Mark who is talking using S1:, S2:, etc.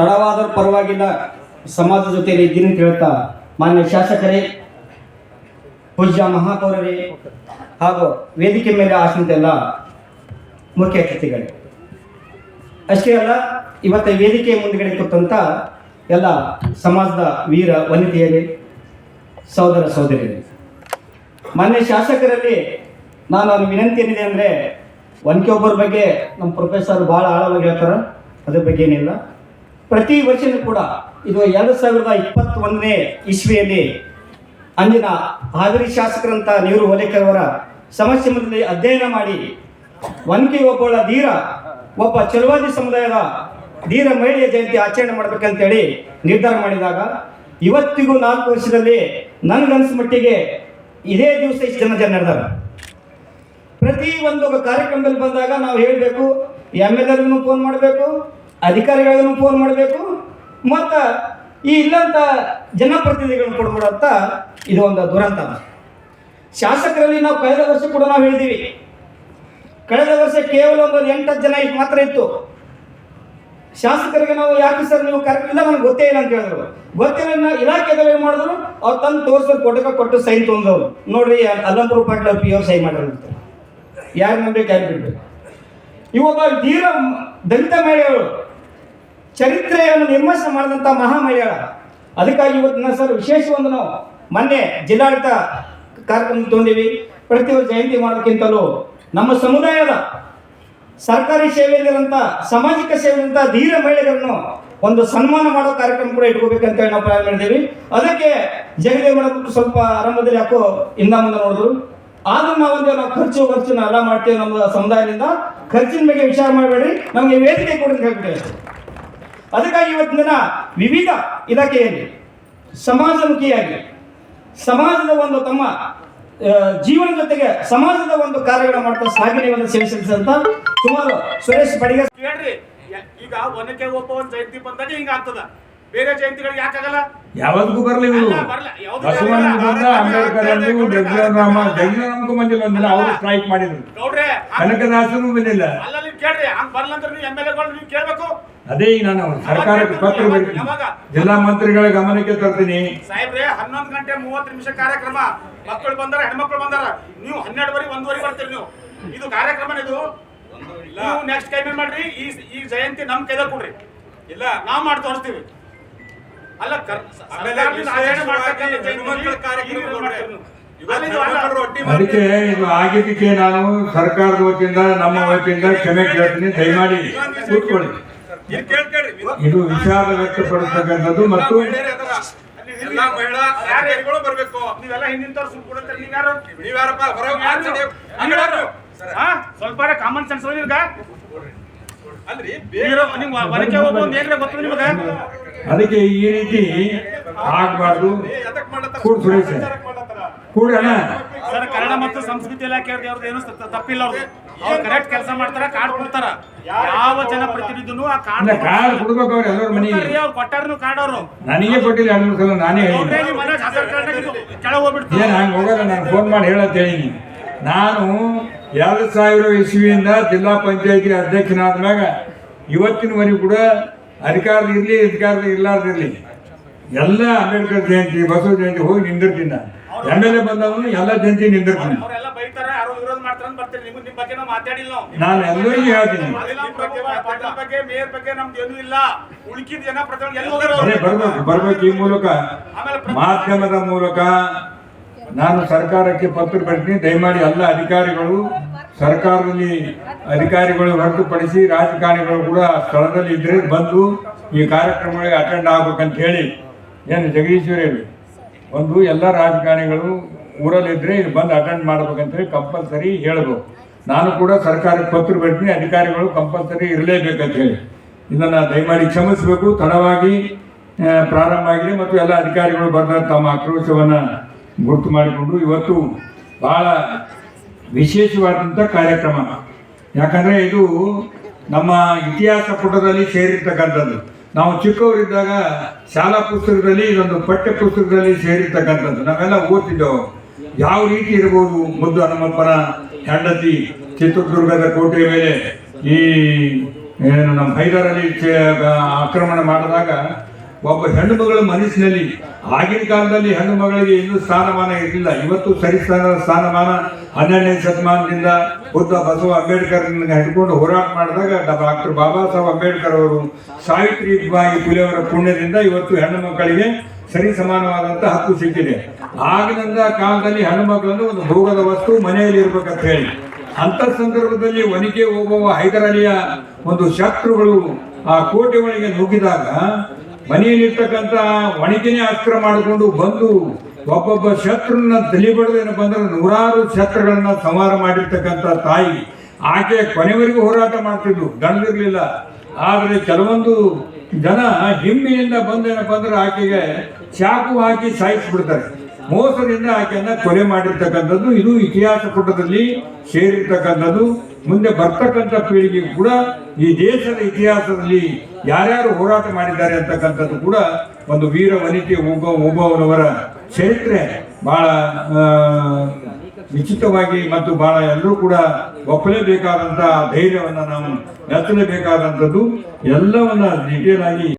S1: ತಡವಾದರೂ ಪರವಾಗಿಲ್ಲ. ಸಮಾಜದ ಜೊತೆಯಲ್ಲಿ ಇದ್ದೀನಿ ಅಂತ ಹೇಳ್ತಾ ಮಾನ್ಯ ಶಾಸಕರೇ, ಪೂಜ್ಯ ಮಹಾಪೌರರೇ ಹಾಗೂ ವೇದಿಕೆ ಮೇಲೆ ಆಸಂತೆಲ್ಲ ಮುಖ್ಯ ಅತಿಥಿಗಳೇ. ಅಷ್ಟೇ ಅಲ್ಲ, ಇವತ್ತು ವೇದಿಕೆ ಮುಂದುಗಡೆ ಕೊಟ್ಟಂಥ ಎಲ್ಲ ಸಮಾಜದ ವೀರ ವನಿತೆಯರೇ, ಸಹೋದರ ಸಹೋದರಿಯರೇ. ಮಾನ್ಯ ಶಾಸಕರಲ್ಲಿ ನಾನು ಅವ್ರ ವಿನಂತಿ ಏನಿದೆ ಅಂದರೆ, ಒನಕೆ ಒಬ್ಬರ ಬಗ್ಗೆ ನಮ್ಮ ಪ್ರೊಫೆಸರ್ ಭಾಳ ಆಳವಾಗಿ ಹೇಳ್ತಾರೆ, ಅದ್ರ ಬಗ್ಗೆ ಏನಿಲ್ಲ. ಪ್ರತಿ ವರ್ಷನೂ ಕೂಡ ಇದು ಎರಡು ಸಾವಿರದ ಇಪ್ಪತ್ತೊಂದನೇ ಇಸ್ವಿಯಲ್ಲಿ ಅಂದಿನ ಹಾವೇರಿ ಶಾಸಕರಂಥ ನೀರು ಅವರ ಸಮಸ್ಯೆ ಅಧ್ಯಯನ ಮಾಡಿ ಒನಕೆ ಒಬ್ಬಳ ಧೀರ, ಒಬ್ಬ ಚಲವಾದಿ ಸಮುದಾಯದ ಧೀರ ಮಹಿಳೆಯ ಜಯಂತಿ ಆಚರಣೆ ಮಾಡ್ಬೇಕಂತೇಳಿ ನಿರ್ಧಾರ ಮಾಡಿದಾಗ ಇವತ್ತಿಗೂ ನಾಲ್ಕು ವರ್ಷದಲ್ಲಿ ನನಗನ್ಸ ಮಟ್ಟಿಗೆ ಇದೇ ದಿವಸ ಇಷ್ಟು ಜನ ಜನ ನಡೆದಾರ. ಪ್ರತಿ ಒಂದು ಕಾರ್ಯಕ್ರಮದಲ್ಲಿ ಬಂದಾಗ ನಾವು ಹೇಳಬೇಕು ಎಂ ಎಲ್ ಎಲ್ ಫೋನ್ ಮಾಡಬೇಕು ಅಧಿಕಾರಿಗಳಿಗೂ ಫೋನ್ ಮಾಡಬೇಕು, ಮತ್ತು ಈ ಇಲ್ಲಂತ ಜನಪ್ರತಿನಿಧಿಗಳನ್ನ ಕೊಡ್ಬಿಡಂತ ಇದು ಒಂದು ದುರಂತ ಶಾಸಕರಲ್ಲಿ ನಾವು ಕಳೆದ ವರ್ಷ ಕೂಡ ನಾವು ಹೇಳಿದ್ದೀವಿ ಕಳೆದ ವರ್ಷ ಕೇವಲ ಒಂದು ಎಂಟು ಜನ ಮಾತ್ರ ಇತ್ತು. ಶಾಸಕರಿಗೆ ನಾವು ಯಾಕೆ ಸರ್ ನೀವು ಕರೆಕ್ಟ್ ಇಲ್ಲ, ನನಗೆ ಗೊತ್ತೇ ಇಲ್ಲ ಅಂತ ಹೇಳಿದ್ರು. ಗೊತ್ತಿಲ್ಲ ಇಲಾಖೆದಲ್ಲಿ ಏನು ಮಾಡಿದ್ರು? ಅವ್ರು ತಂದು ತೋರಿಸಿದ್ರು ಕೊಟ್ಟಕ ಕೊಟ್ಟು ಸೈನ್ ತೊಂದವರು ನೋಡ್ರಿ ಪಾಟೀಲ್ ಅವ್ರು ಪಿ ಅವ್ರು ಸೈನ್ ಮಾಡಿರ್ತಾರೆ ಯಾರು ನಂಬಿಕೆ ಯಾರು ಬಿಡ್ಬೇಕು? ಇವಾಗ ಧೀರ ದಲಿತ ಮಹಿಳೆಯರು ಚರಿತ್ರೆಯನ್ನು ನಿರ್ಮಿಸ ಮಾಡಿದಂಥ ಮಹಾ ಮಹಿಳೆಯರ ಅದಕ್ಕಾಗಿ ಇವತ್ತಿನ ಸರ್ ವಿಶೇಷ ಒಂದು ನಾವು ಮೊನ್ನೆ ಜಿಲ್ಲಾಡಳಿತ ಕಾರ್ಯಕ್ರಮ ಪ್ರತಿ ವರ್ಷ ಜಯಂತಿ ಮಾಡೋಕ್ಕಿಂತಲೂ ನಮ್ಮ ಸಮುದಾಯದ ಸರ್ಕಾರಿ ಸೇವೆಯಲ್ಲಿರುವಂಥ ಸಾಮಾಜಿಕ ಸೇವೆಯಂತ ಧೀರ ಮಹಿಳೆಯರನ್ನು ಒಂದು ಸನ್ಮಾನ ಮಾಡೋ ಕಾರ್ಯಕ್ರಮ ಕೂಡ ಇಟ್ಕೋಬೇಕಂತ ಹೇಳಿ ನಾವು ಪ್ರಯಾಣ ಮಾಡಿದ್ದೀವಿ. ಅದಕ್ಕೆ ಜಗದೇವ್ ಸ್ವಲ್ಪ ಆರಂಭದಲ್ಲಿ ಯಾಕೋ ಇಂದ ಮುಂದೆ ನೋಡಿದ್ರು. ಆದ್ರೂ ನಾವೊಂದು ನಾವು ಖರ್ಚು ಖರ್ಚು ಎಲ್ಲ ಮಾಡ್ತೀವಿ ನಮ್ಮ ಸಮುದಾಯದಿಂದ. ಖರ್ಚಿನ ಬಗ್ಗೆ ವಿಚಾರ ಮಾಡಬೇಡಿ ನಮಗೆ ವೇದಿಕೆ ಕೊಡಿ ಹೇಳ್ಬಿಟ್ಟೆ ಅದಕ್ಕಾಗಿ ಇವತ್ತಿನ ದಿನ ವಿವಿಧ ಇಲಾಖೆಯಲ್ಲಿ ಸಮಾಜಮುಖಿಯಾಗಿ ಸಮಾಜದ ಒಂದು ತಮ್ಮ ಜೀವನ ಜೊತೆಗೆ ಸಮಾಜದ ಒಂದು ಕಾರ್ಯಗಳನ್ನು ಮಾಡ್ತಾ ಸಾಗಿನೆಯನ್ನು ಸೇವಿಸಿದಂತ ಸುಮಾರು ಸುರೇಶ್ ಬಡಿಗ
S2: ಹೇಳ್ರಿ ಈಗ ಒನಕೆ ಒಬ್ಬ ಒಂದು ಜಯಂತಿ ಬಂದಾಗ ಹಿಂಗ ಆಗ್ತದ. ಬೇರೆ ಜಯಂತಿಗಳಿಗೆ ಯಾಕಾಗಲ್ಲ
S3: ಯಾವ್ದಕ್ಕೂ ಬರಲಿ ಬಸವಣ್ಣ. ಬಂದ ಅಂಬೇಡ್ಕರ್ ಅಂದ್ರು ಜಗಜೀವನರಾಮ ಜಗಜೀವನರಾಮಗೂ ಬಂದಿಲ್ಲ ಒಂದಿಲ್ಲ ಅವರು ಸ್ಟ್ರೈಕ್ ಮಾಡಿದ್ರು. ಕನಕದಾಸನು ಬಂದಿಲ್ಲ.
S2: ಅಲ್ಲ ನೀವು ಕೇಳ್ರಿ ಹಂಗ್ ಬರ್ಲಂತ ಅಂದ್ರೆ ನೀವು ಎಂ ಎಲ್ ಎಗಳು ನೀವು ಕೇಳ್ಬೇಕು.
S3: ಅದೇ ಈಗ ನಾನು ಸರ್ಕಾರಕ್ಕೆ ಪತ್ರ ಬರ್ತೀನಿ? ಜಿಲ್ಲಾ ಮಂತ್ರಿಗಳ ಗಮನಕ್ಕೆ ತರ್ತೀನಿ.
S2: ಸಾಹೇಬ್ರೆ ಹನ್ನೊಂದು ಗಂಟೆ ಮೂವತ್ತು ನಿಮಿಷ ಕಾರ್ಯಕ್ರಮ. ಮಕ್ಕಳು ಬಂದಾರ ಹೆಣ್ಮಕ್ಳು ಬಂದಾರ. ನೀವು ಹನ್ನೆರಡುವರೆ ಒಂದುವರೆ ಬರ್ತೀರಿ ನೀವು. ಇದು ಕಾರ್ಯಕ್ರಮ ಇದು. ನೀವು ನೆಕ್ಸ್ಟ್ ಟೈಮ್ ಏನ್ ಮಾಡ್ರಿ ಈ ಈ ಜಯಂತಿ ನಮ್ ಕೈದಾಗ ಕೊಡ್ರಿ. ಇಲ್ಲ ನಾವ್ ಮಾಡಿ ತೋರಿಸ್ತೀವಿ. ಅಲ್ಲ
S3: ಅದಕ್ಕೆ ಇದು ಆಗಿದ್ದಕ್ಕೆ ನಾನು ಸರ್ಕಾರದ ವತಿಯಿಂದ ನಮ್ಮ ವತಿಯಿಂದ ಕ್ಷಮೆ ಕೇಳ್ತೀನಿ. ದಯಮಾಡಿ ಕೂತ್ಕೊಳ್ಳಿ. ಇದು ವಿಷಾದ ವ್ಯಕ್ತಪಡಿಸ್ತಕ್ಕಂಥದ್ದು ಮತ್ತು.
S4: ಎಲ್ಲಾ ಮಹಿಳಾ ಬರ್ಬೇಕು.
S2: ನೀವೆಲ್ಲ ನೀವ್ಯಾರು
S4: ನೀವ್ಯಾರಪ್ಪ ಹೊರಗೆ
S2: ಸ್ವಲ್ಪ ಕಾಮನ್ ಸೆನ್ಸ್
S4: ಅಲ್ರಿ
S3: ಅದಕ್ಕೆ ಈ ರೀತಿ ಆಗ್ಬಾರ್ದು. ಕೂಡ ಸುರೇಶ್.
S2: ಸರ್ ಕನ್ನಡ ಮತ್ತು ಸಂಸ್ಕೃತಿ ಇಲಾಖೆ ಅವ್ರದ್ದು ಏನು ತಪ್ಪಿಲ್ಲ ಅವ್ರು ಅವ್ರು ಕರೆಕ್ಟ್ ಕೆಲಸ ಮಾಡ್ತಾರ ಕಾರ್ಡ್ ಕೊಡ್ತಾರ. ಯಾವ ಜನಪ್ರತಿನಿಧಿನೂ ಆ
S3: ಇಲ್ಲ
S2: ಕಾರ್ಡ್
S3: ಕಾರ್ ಕೊಡ್ಬೇಕು ಅವ್ರು ಎಲ್ಲರ ಮನೆಗೆ
S2: ಅವ್ರು ಕೊಟ್ಟಾರನು ಕಾರ್ಡ್ ಅವರು.
S3: ನನಗೆ ಕೊಟ್ಟಿಲ್ಲ ಎರಡು ಸಲ ನಾನೇ
S2: ಅವ್ರೇ
S3: ಹೇಳಿದ್ದೆ
S2: ನಿಮ್ ಮನೆ ಹಸರ್ ಕಾರ್ಡ್ ಕೆಳಗೆ ಹೋಗ್ಬಿಡ್ತು.
S3: ಏನು ಹಂಗೆ ಹೋಗಲ್ಲ ನಾನು ಫೋನ್ ಮಾಡಿ ಹೇಳತ್ ಹೇಳಿನಿ ನಾನು ಎರಡು ಸಾವಿರ ಇಸ್ವಿಯಿಂದ ಜಿಲ್ಲಾ ಪಂಚಾಯತಿ ಅಧ್ಯಕ್ಷನಾದ ಮ್ಯಾಗ ಇವತ್ತಿನವರೆಗೂ ಕೂಡ ಅಧಿಕಾರದ ಇರಲಿ ಅಧಿಕಾರದ ಇರ್ಲಾರ್ದಿರಲಿ. ಎಲ್ಲ ಅಂಬೇಡ್ಕರ್ ಜಯಂತಿ ಬಸವ ಜಯಂತಿ ಹೋಗಿ ನಿಂದಿರ್ತೀನಿ ಎಂ ಎಲ್ ಎ ಬಂದವನು ಎಲ್ಲ ಜನತೆ ನಿಂದಿರ್ತೀನಿ
S2: ಅವರೆಲ್ಲ ಬೈತಾರ ಯಾರು ವಿರೋಧ ಮಾಡ್ತಾರ ಅಂತ ಬರ್ತೀರಿ. ನಿಮ್ಗೆ ನಿಮ್ ಬಗ್ಗೆ ನಾವು ಮಾತಾಡಿಲ್ಲ ನಾವು.
S3: ನಾನು ಎಲ್ಲರಿಗೂ ಹೇಳ್ತೀನಿ.
S2: ಪಾಟೀಲ್ ಬಗ್ಗೆ ಮೇಯರ್ ಬಗ್ಗೆ ನಮ್ದು ಏನೂ ಇಲ್ಲ. ಉಳ್ಕಿದ ಜನ ಪ್ರತಿಯೊಂದು ಎಲ್ಲಿ ಹೋಗ್ಯಾರ
S3: ಅದೇ ಬರ್ಬೇಕು ಬರ್ಬೇಕು ಈ ಮೂಲಕ.
S2: ಆಮೇಲೆ
S3: ಮಾಧ್ಯಮದ ಮೂಲಕ ನಾನು ಸರ್ಕಾರಕ್ಕೆ ಪತ್ರ ಬರ್ತೀನಿ. ದಯಮಾಡಿ ಎಲ್ಲ ಅಧಿಕಾರಿಗಳು ಸರ್ಕಾರದಲ್ಲಿ ಅಧಿಕಾರಿಗಳು ಹೊರತುಪಡಿಸಿ ರಾಜಕಾರಣಿಗಳು ಕೂಡ ಸ್ಥಳದಲ್ಲಿ ಇದ್ರೆ ಬಂದು ಈ ಕಾರ್ಯಕ್ರಮಗಳಿಗೆ ಅಟೆಂಡ್ ಆಗ್ಬೇಕಂತ ಹೇಳಿ. ಏನು ಜಗದೀಶ್ವರಿ ಒಂದು ಎಲ್ಲ ರಾಜಕಾರಣಿಗಳು ಊರಲ್ಲಿದ್ದರೆ ಇಲ್ಲಿ ಬಂದು ಅಟೆಂಡ್ ಮಾಡ್ಬೇಕಂತೇಳಿ ಕಂಪಲ್ಸರಿ ಹೇಳಬೇಕು. ನಾನು ಕೂಡ ಸರ್ಕಾರಕ್ಕೆ ಪತ್ರ ಬರ್ತೀನಿ ಅಧಿಕಾರಿಗಳು ಕಂಪಲ್ಸರಿ ಇರಲೇಬೇಕಂತ ಹೇಳಿ. ಇದನ್ನು ದಯಮಾಡಿ ಕ್ಷಮಿಸಬೇಕು. ತಡವಾಗಿ ಪ್ರಾರಂಭ ಆಗಿದೆ ಮತ್ತು ಎಲ್ಲ ಅಧಿಕಾರಿಗಳು ಬರೆದ ತಮ್ಮ ಆಕ್ರೋಶವನ್ನು ಗುರುತು ಮಾಡಿಕೊಂಡು ಇವತ್ತು ಬಹಳ ವಿಶೇಷವಾದಂಥ ಕಾರ್ಯಕ್ರಮ. ಯಾಕಂದರೆ ಇದು ನಮ್ಮ ಇತಿಹಾಸ ಪುಟದಲ್ಲಿ ಸೇರಿರ್ತಕ್ಕಂಥದ್ದು. ನಾವು ಚಿಕ್ಕವರಿದ್ದಾಗ ಶಾಲಾ ಪುಸ್ತಕದಲ್ಲಿ, ಇದೊಂದು ಪಠ್ಯ ಪುಸ್ತಕದಲ್ಲಿ ಸೇರಿರ್ತಕ್ಕಂಥದ್ದು. ನಾವೆಲ್ಲ ಓದ್ತಿದ್ದೆವು. ಯಾವ ರೀತಿ ಇರ್ಬೋದು ಮುದ್ದು ಹನುಮಪ್ಪನ ಹೆಂಡತಿ ಚಿತ್ರದುರ್ಗದ ಕೋಟೆಯ ಮೇಲೆ ಈ, ಏನು, ನಮ್ಮ ಹೈದರಲ್ಲಿ ಆಕ್ರಮಣ ಮಾಡಿದಾಗ ಒಬ್ಬ ಹೆಣ್ಣು ಮಗಳ ಮನಸ್ಸಿನಲ್ಲಿ, ಆಗಿನ ಕಾಲದಲ್ಲಿ ಹೆಣ್ಣು ಮಗಳಿಗೆ ಇನ್ನೂ ಸ್ಥಾನಮಾನ ಇರಲಿಲ್ಲ. ಇವತ್ತು ಸರಿಸ್ಥಾನದ ಸ್ಥಾನಮಾನ ಹನ್ನೆರಡನೇ ಶತಮಾನದಿಂದ ಬುದ್ಧ ಬಸವ ಅಂಬೇಡ್ಕರ್ ಹಿಡ್ಕೊಂಡು ಹೋರಾಟ ಮಾಡಿದಾಗ ಡಾಕ್ಟರ್ ಬಾಬಾ ಸಾಹೇಬ್ ಅಂಬೇಡ್ಕರ್ ಅವರು ಸಾವಿತ್ರಿ ಬಾಯಿ ಅವರ ಪುಣ್ಯದಿಂದ ಇವತ್ತು ಹೆಣ್ಣು ಮಕ್ಕಳಿಗೆ ಸರಿ ಸಮಾನವಾದಂತ ಹಕ್ಕು ಸಿಕ್ಕಿದೆ. ಆಗಿನಿಂದ ಕಾಲದಲ್ಲಿ ಹೆಣ್ಣು ಮಕ್ಕಳನ್ನು ಒಂದು ಭೋಗದ ವಸ್ತು ಮನೆಯಲ್ಲಿ ಇರ್ಬೇಕಂತ ಹೇಳಿ. ಅಂತ ಸಂದರ್ಭದಲ್ಲಿ ಒನಿಕೆ ಹೋಗುವ ಹೈದರಾಲಿಯ ಒಂದು ಶತ್ರುಗಳು ಆ ಕೋಟೆ ಒಳಗೆ ನುಗ್ಗಿದಾಗ ಮನೆಯಲ್ಲಿರ್ತಕ್ಕಂಥ ಒಣಗಿನೇ ಅಸ್ತ್ರ ಮಾಡಿಕೊಂಡು ಬಂದು ಒಬ್ಬೊಬ್ಬ ಶತ್ರುನ ತಲೆ ಏನಪ್ಪ ಅಂದ್ರೆ ನೂರಾರು ಶತ್ರುಗಳನ್ನ ಸಂಹಾರ ಮಾಡಿರ್ತಕ್ಕಂಥ ತಾಯಿ. ಆಕೆ ಕೊನೆವರೆಗೂ ಹೋರಾಟ ಮಾಡ್ತಿದ್ರು ಗಂಡದಿರ್ಲಿಲ್ಲ. ಆದರೆ ಕೆಲವೊಂದು ಜನ ಹಿಮ್ಮೆಯಿಂದ ಬಂದೇನಪ್ಪ ಅಂದ್ರೆ ಆಕೆಗೆ ಚಾಕು ಹಾಕಿ ಸಾಯಿಸ್ಬಿಡ್ತಾರೆ. ಮೋಸದಿಂದ ಆಕೆಯನ್ನ ಕೊಲೆ ಮಾಡಿರ್ತಕ್ಕಂಥದ್ದು. ಇದು ಇತಿಹಾಸ ಪುಟದಲ್ಲಿ ಸೇರಿರ್ತಕ್ಕಂಥದ್ದು. ಮುಂದೆ ಬರ್ತಕ್ಕಂಥ ಪೀಳಿಗೆ ಕೂಡ ಈ ದೇಶದ ಇತಿಹಾಸದಲ್ಲಿ ಯಾರ್ಯಾರು ಹೋರಾಟ ಮಾಡಿದ್ದಾರೆ ಅಂತಕ್ಕಂಥದ್ದು ಕೂಡ ಒಂದು ವೀರ ವನಿತೆ ಒಬ್ಬ ಒಬ್ಬವರವರ ಚರಿತ್ರೆ ಬಹಳ ವಿಚಿತ್ರವಾಗಿ ಮತ್ತು ಬಹಳ ಎಲ್ಲರೂ ಕೂಡ ಒಪ್ಪಲೇಬೇಕಾದಂತಹ ಧೈರ್ಯವನ್ನು ನಾವು ಮೆಚ್ಚಲೇಬೇಕಾದಂಥದ್ದು ಎಲ್ಲವನ್ನ ಡೀಟೇಲ್ ಆಗಿ